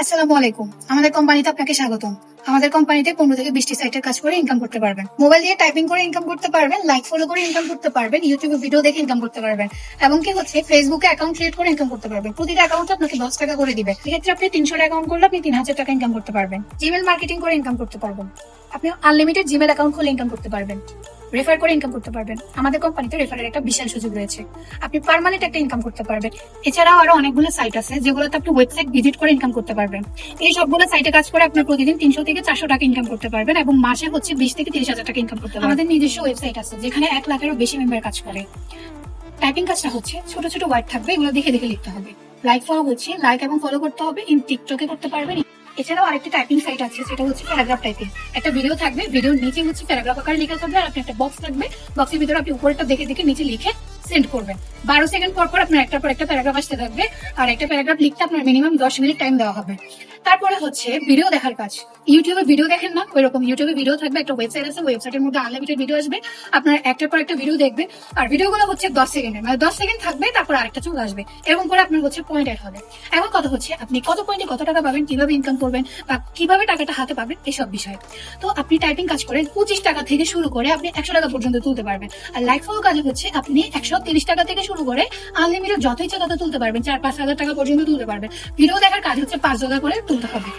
আসসালামু আলাইকুম। আমাদের কোম্পানিতে আপনাকে স্বাগতম। আমাদের কোম্পানিতে পনেরো থেকে বিশটি সাইটের কাজ করে ইনকাম করতে পারবেন। মোবাইল দিয়ে টাইপিং করে ইনকাম করতে পারবেন লাইক ফলো করে ইনকাম করতে পারবেন ইউটিউবে ভিডিও দেখে ইনকাম করতে পারবেন। এবং কি হচ্ছে ফেসবুকে অ্যাকাউন্ট ক্রিয়েট করে ইনকাম করতে পারবেন। প্রতিটা অ্যাকাউন্ট আপনাকে দশ টাকা করে দিবে। এক্ষেত্রে আপনি তিনশো অ্যাকাউন্ট করলে আপনি তিন হাজার টাকা ইনকাম করতে পারবেন। জিমেল মার্কেটিং করে ইনকাম করতে পারবেন। আপনি আনলিমিটেড জিমেল অ্যাকাউন্ট খুলে ইনকাম করতে পারবেন। রেফার করে ইনকাম করতে পারবেন। আমাদের কোম্পানিতে রেফারের একটা বিশাল সুযোগ রয়েছে। আপনি পার্মানেন্ট একটা ইনকাম করতে পারবেন। এছাড়াও আরও অনেকগুলো সাইট আছে, যেগুলোতে আপনি ওয়েবসাইট ভিজিট করে ইনকাম করতে পারবেন। এই সবগুলো সাইটে কাজ করে আপনার প্রতিদিন তিনশো থেকে চারশো টাকা ইনকাম করতে পারবেন এবং মাসে হচ্ছে বিশ থেকে তিরিশ হাজার টাকা ইনকাম করতে পারবেন। আমাদের নিজস্ব ওয়েবসাইট আছে, যেখানে এক লাখেরও বেশি মেম্বার কাজ করে। টাইপিং কাজটা হচ্ছে ছোট ছোট ওয়ার্ড থাকবে, এগুলো দেখে দেখে লিখতে হবে। লাইক ফলো হচ্ছে লাইক এবং ফলো করতে হবে ইন টিকটকে করতে পারবেন এছাড়াও আরেকটি টাইপিং সাইট আছে, সেটা হচ্ছে প্যারাগ্রাফ টাইপিং একটা ভিডিও থাকবে ভিডিওর নিচে হচ্ছে প্যারাগ্রাফ আকারে লেখা থাকবে, আর আপনি একটা বক্স থাকবে। বক্সের ভিতরে আপনি উপরেটা দেখে দেখে নিচে লিখে সেন্ড করবেন। বারো সেকেন্ড পর পর আপনার একটার পর একটা প্যারাগ্রাফ আসতে থাকবে, আর একটা প্যারাগ্রাফ লিখতে আপনার মিনিমাম দশ মিনিট টাইম দেওয়া হবে। তারপরে হচ্ছে ভিডিও দেখার কাজ। ইউটিউবে ভিডিও দেখেন না ওই রকম ইউটিউবে ভিডিও থাকবে, একটা ওয়েবসাইট আছে ওয়েবসাইটের মধ্যে আনলিমিটেড ভিডিও আসবে। আপনার একটার পর একটা ভিডিও দেখবে আর ভিডিওগুলো হচ্ছে দশ সেকেন্ডের মানে দশ সেকেন্ড থাকবে, তারপর আরেকটা চলে আসবে। এরকম করে আপনার হচ্ছে পয়েন্ট অ্যাড হবে। এখন কথা হচ্ছে, আপনি কত পয়েন্টে কত টাকা পাবেন, কীভাবে ইনকাম করবেন, বা কীভাবে টাকাটা হাতে পাবেন, এসব বিষয়ে। তো আপনি টাইপিং কাজ করেন, পঁচিশ টাকা থেকে শুরু করে আপনি একশো টাকা পর্যন্ত তুলতে পারবেন। আর লাইফ ফলো কাজে হচ্ছে, আপনি একশো তিরিশ টাকা থেকে শুরু করে আনলিমিটেড যত ইচ্ছা তত তুলতে পারবেন। চার পাঁচ হাজার টাকা পর্যন্ত তুলতে পারবেন। ভিডিও দেখার কাজ হচ্ছে পাঁচ হাজার করে তুলতে হবে।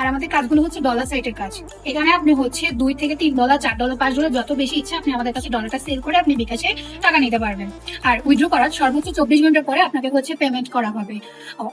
আর আমাদের কাজগুলো হচ্ছে ডলার সাইটের কাজ। এখানে আপনি হচ্ছে দুই থেকে তিন ডলার চার ডলার পাঁচ ডলার যত বেশি ইচ্ছা আপনি আমাদের কাছে ডলারটা সেল করে আপনি বিকাশে টাকা নিতে পারবেন। আর উইথড্র করার সর্বোচ্চ চব্বিশ ঘণ্টার পরে আপনাকে হচ্ছে পেমেন্ট করা হবে।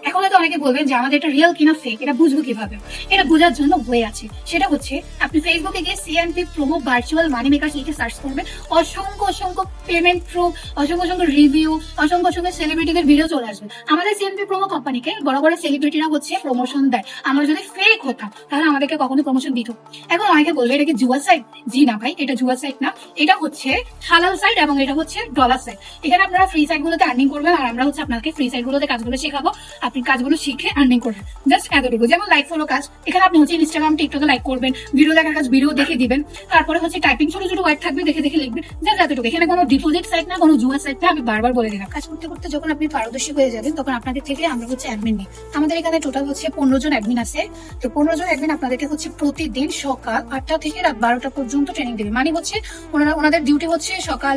এখন হয়তো অনেকে বলবেন যে আমাদের এটা রিয়েল কিনা ফেক এটা বুঝব কীভাবে? এটা বোঝার জন্য বই আছে। সেটা হচ্ছে, আপনি ফেসবুকে গিয়ে CNP promo virtual money maker লিখে সার্চ করবেন। অসংখ্য অসংখ্য পেমেন্ট প্রো অসংখ্য অসংখ্য রিভিউ অসংখ্য অসংখ্য সেলিব্রিটিদের ভিডিও চলে আসবে। আমাদের সিএনপি প্রোমো কোম্পানিকে বড় বড় সেলিব্রিটিরা হচ্ছে প্রমোশন দেয়। আমরা যদি ফেক হতাম তাহলে আমাদেরকে কখনো প্রমোশন দিত। এখন অনেকে বলবে, এটা কি জুয়া সাইট জি না ভাই, এটা জুয়া সাইট না। এটা হচ্ছে হালাল সাইট এবং এটা হচ্ছে ডলার সাইট এখানে আপনারা ফ্রি সাইট গুলোতে আর্নিং করবেন আর আমরা হচ্ছে আপনাকে ফ্রি সাইট গুলোতে কাজগুলো শেখাবো। আপনি কাজগুলো শিখে আর্নিং করবেন। জাস্ট এতটুকু। যেমন লাইক ফলো কাজ। এখানে আপনি হচ্ছে ইনস্টাগ্রাম টিকটকে লাইক করবেন ভিডিও দেখার কাজ ভিডিও দেখে দিবেন। তারপরে হচ্ছে টাইপিং ছোট ছোট ওয়ার্ড থাকবে, দেখে দেখে লিখবেন। জাস্ট এতটুকু। এখানে কোনো ডিপোজিট সাইট না, কোনো জুয়া সাইট না, আমি বারবার বলে দিলাম। কাজ করতে করতে যখন আপনি পারদর্শী হয়ে যাবেন, তখন আপনাদের থেকে আমরা হচ্ছে অ্যাডমিন নিই। আমাদের এখানে টোটাল হচ্ছে পনেরো জন অ্যাডমিন আছে। তো পনেরো জন অ্যাডমিন আপনাদেরকে হচ্ছে প্রতিদিন সকাল আটটা থেকে রাত বারোটা পর্যন্ত ট্রেনিং দেবে। মানে হচ্ছে ওনারা ওনাদের ডিউটি হচ্ছে সকাল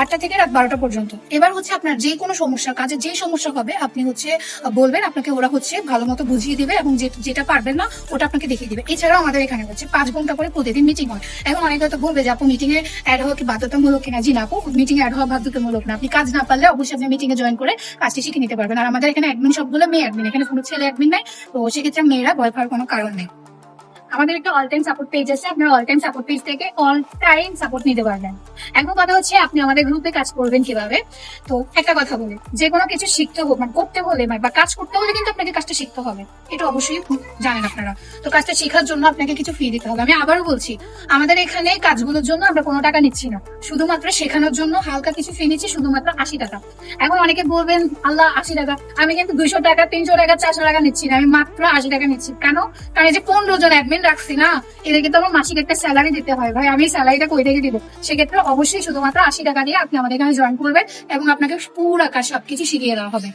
আটটা থেকে রাত বারোটা পর্যন্ত। এবার হচ্ছে আপনার যে কোনো সমস্যা, কাজে যে সমস্যা হবে, আপনি হচ্ছে বলবেন, আপনাকে ওরা হচ্ছে ভালো মতো বুঝিয়ে দিবে এবং যেটা পারবেন না, ওটা আপনাকে দেখিয়ে দিবে। এছাড়াও আমাদের এখানে হচ্ছে পাঁচ ঘণ্টা করে প্রতিদিন মিটিং হয়। এখন অনেকে হয়তো বলবে যে, আপু মিটিং এ অ্যাড হওয়া কি বাধ্যতামূলক কিনা? জি না, আপু মিটিং অ্যাড হওয়া বাধ্যতামূলক না। আপনি কাজ না পারলে অবশ্যই আপনি মিটিং এ জয়েন করে কাজটি শিখে নিতে পারবেন। আর আমাদের এখানে অ্যাডমিন সবগুলো মেয়ে অ্যাডমিন এখানে কোনো ছেলে অ্যাডমিন নাই। তো সেক্ষেত্রে মেয়েরা ভয় পাওয়ার কোনো কারণ নেই আমাদের একটা অল টাইম সাপোর্ট পেজ আছে, আপনারা অল টাইম সাপোর্ট পেজ থেকে অল টাইম সাপোর্ট নিতে পারবেন। এখন কথা হচ্ছে, আপনি আমাদের গ্রুপে কাজ করবেন কীভাবে? তো একটা কথা বলি, যে কোনো কিছু শিখতে হোক মানে করতে হলে, বা কাজ করতে হলে কিন্তু আপনাকে কাজটা শিখতে হবে। এটা অবশ্যই জানেন আপনারা। তো কাজটা শেখার জন্য আপনাকে কিছু ফি দিতে হবে। আমি আবারও বলছি, আমাদের এখানে কাজগুলোর জন্য আমরা কোনো টাকা নিচ্ছি না। শুধুমাত্র শেখানোর জন্য হালকা কিছু ফি নিচ্ছি, শুধুমাত্র আশি টাকা। এখন অনেকে বলবেন, আল্লাহ, আশি টাকা। আমি কিন্তু দুইশো টাকা, তিনশো টাকা, চারশো টাকা নিচ্ছি না। আমি মাত্র আশি টাকা নিচ্ছি। কেন? কারণ এই যে পনেরো জন অ্যাডমিন রাখছি না এদেরকে তো আমার মাসিক একটা স্যালারি দিতে হয় ভাই। আমি স্যালারিটা কই থেকে দিব? সেক্ষেত্রে অবশ্যই শুধুমাত্র আশি টাকা দিয়ে আপনি আমাদের এখানে জয়েন করবেন এবং আপনাকে পুরো কাজ সবকিছু শিখিয়ে দেওয়া হবে।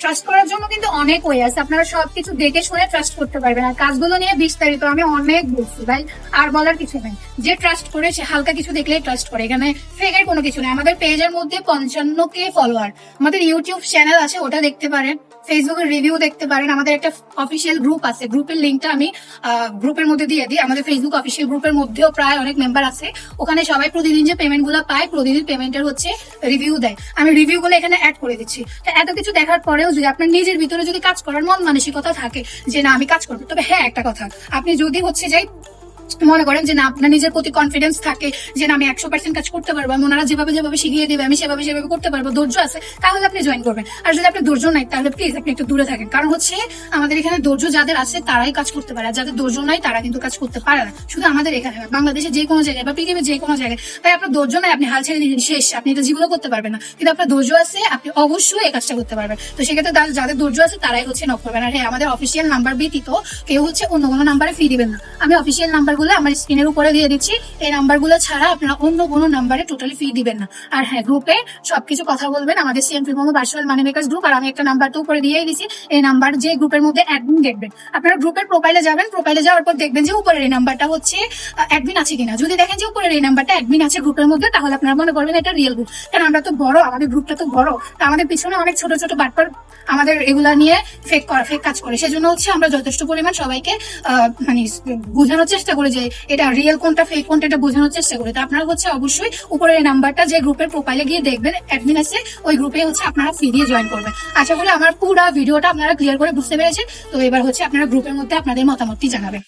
ট্রাস্ট করার জন্য কিন্তু অনেক ওয়ে আছে। আপনারা সবকিছু দেখে শুনে ট্রাস্ট করতে পারবেন। আর কাজগুলো নিয়ে বিস্তারিত আমি অনেক বলছি ভাই। আর বলার কিছু নেই। যে ট্রাস্ট করে সে হালকা কিছু দেখলেই ট্রাস্ট করে। এখানে ফেকের কোনো কিছু নেই। আমাদের পেজের মধ্যে পঞ্চান্ন কে ফলোয়ার আমাদের ইউটিউব চ্যানেল আছে, ওটা দেখতে পারেন। ফেসবুকের রিভিউ দেখতে পারেন। আমাদের একটা অফিসিয়াল গ্রুপ আছে। গ্রুপের লিঙ্কটা আমি গ্রুপের মধ্যে দিয়ে দিই। আমাদের ফেসবুক অফিসিয়াল গ্রুপের মধ্যেও প্রায় অনেক মেম্বার আছে। ওখানে সবাই প্রতিদিন যে পেমেন্টগুলো পায়, প্রতিদিন পেমেন্টের হচ্ছে রিভিউ দেয়। আমি রিভিউ গুলো এখানে অ্যাড করে দিচ্ছি। তো এত কিছু দেখার পরেও যদি আপনার নিজের ভিতরে যদি কাজ করার মন মানসিকতা থাকে, যে না, আমি কাজ করব। তবে হ্যাঁ একটা কথা। আপনি যদি হচ্ছে যাই মনে করেন যে না, আপনার নিজের প্রতি কনফিডেন্স থাকে যে না, আমি একশো পার্সেন্ট কাজ করতে পারব এবং ওনারা যেভাবে যেভাবে শিখিয়ে দেবে, আমি সেভাবে সেভাবে করতে পারব, ধৈর্য আছে, তাহলে আপনি জয়েন করবেন। আর যদি আপনি ধৈর্য নাই, তাহলে প্লিজ আপনি একটু দূরে থাকেন। কারণ হচ্ছে, আমাদের এখানে ধৈর্য যাদের আছে, তারাই কাজ করতে পারে। যাদের ধৈর্য নাই, তারা কিন্তু কাজ করতে পারে না। শুধু আমাদের এখানে বাংলাদেশে যে কোনো জায়গায় বা পৃথিবীর যে কোনো জায়গায় তাই আপনার ধৈর্য নাই, আপনি হাল ছেড়ে দিন শেষ। আপনি এটা জীবনও করতে পারবেন না। কিন্তু আপনার ধৈর্য আছে, আপনি অবশ্যই এই কাজটা করতে পারবেন। তো সেক্ষেত্রে তার- যাদের ধৈর্য আছে, তারাই হচ্ছে নক করবেন। আর হ্যাঁ আমাদের অফিসিয়াল নাম্বার ব্যতীত কেউ হচ্ছে অন্য কোনো নাম্বারে ফি দিবেন না। আমি অফিসিয়াল নাম্বার নাম্বারগুলো আমার স্ক্রিনের উপরে দিয়ে দিচ্ছি। এই নাম্বারগুলো ছাড়া আপনারা অন্য কোনো নাম্বারে টোটালি ফি দিবেন না। আর হ্যাঁ গ্রুপে সবকিছু কথা বলবেন। আমাদের CMP momo virtual money makers group আর আমি একটা নাম্বার তো উপরে দিয়েই দিছি। এই নাম্বার যে গ্রুপের মধ্যে অ্যাডমিন দেখবেন। আপনারা গ্রুপের প্রোফাইলে যাবেন প্রোফাইলে যাওয়ার পর দেখবেন যে উপরের এই নাম্বারটা হচ্ছে অ্যাডমিন আছে কিনা। যদি দেখেন যে উপরের এই নাম্বারটা অ্যাডমিন আছে গ্রুপের মধ্যে, তাহলে আপনারা মনে করবেন এটা রিয়েল গ্রুপ কারণ আমরা তো বড়, আমাদের গ্রুপটা তো বড়। তা আমাদের পিছনে অনেক ছোট ছোট বাটপার আমাদের এগুলা নিয়ে ফেক করা ফেক কাজ করে। সেজন্য হচ্ছে আমরা যথেষ্ট পরিমাণ সবাইকে মানে বোঝানোর চেষ্টা করি যে এটা রিয়েল কোনটা ফেক কোনটা এটা বোঝানোর চেষ্টা করি। তো আপনারা হচ্ছে অবশ্যই উপরের নাম্বারটা যে গ্রুপের প্রোফাইলে গিয়ে দেখবেন অ্যাডমিন আছে, ওই গ্রুপে হচ্ছে আপনারা ফ্রি দিয়ে জয়েন করবেন। আশা করি আমার পুরো ভিডিওটা আপনারা ক্লিয়ার করে বুঝতে পেরেছেন। তো এবার হচ্ছে আপনারা গ্রুপের মধ্যে আপনাদের মতামতটি জানাবেন।